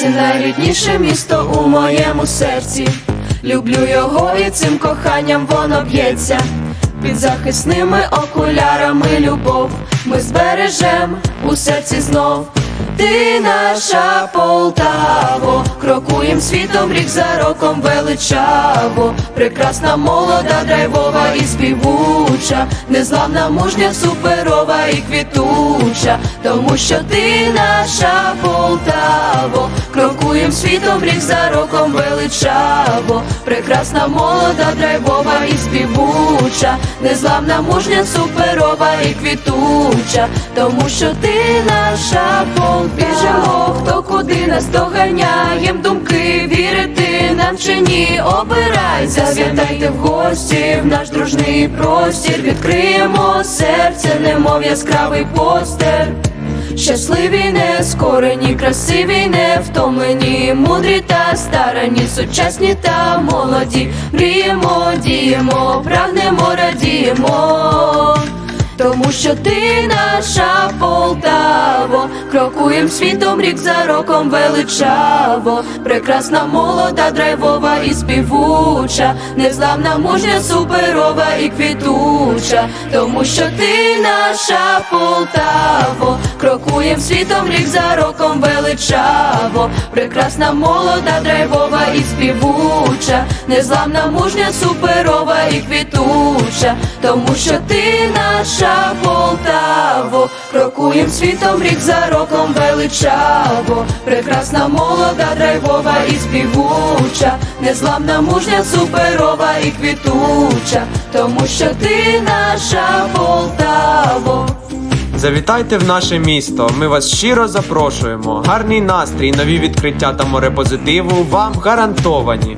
Це найрідніше місто у моєму серці. Люблю його і цим коханням воно б'ється. Під захисними окулярами любов ми збережем у серці знов. Ти наша Полтаво, крокуєм світом рік за роком величаво, прекрасна молода, драйвова і співуча, незламна мужня, суперова і квітуча, тому що ти наша Полтаво, крокуєм світом рік за роком величаво, прекрасна молода, драйвова і співуча, незламна мужня, суперова і квітуча, тому що ти наша Полтава. Біжимо, хто куди нас доганяєм? Думки, вірити нам чи ні, обирай, завітайте в гості, в наш дружний простір, відкриємо серце, немов яскравий постер. Щасливі, нескорені, красиві, невтомлені, мудрі та старані, сучасні та молоді, мріємо, діємо, прагнемо, радіємо. Тому що ти наша Полтаво, крокуєм світом рік за роком величаво, прекрасна молода, драйвова і співуча, незламна мужня, суперова і квітуча, тому що ти наша Полтаво, крокуєм світом рік за роком величаво, прекрасна молода, драйвова і співуча, незламна мужня, суперова і квітуча, тому що ти наша Полтаво, крокуєм світом рік за роком величаво, прекрасна молода, драйвова і співуча, незламна мужня, суперова і квітуча, тому що ти наша Полтаво. Завітайте в наше місто. Ми вас щиро запрошуємо. Гарний настрій, нові відкриття та море позитиву вам гарантовані.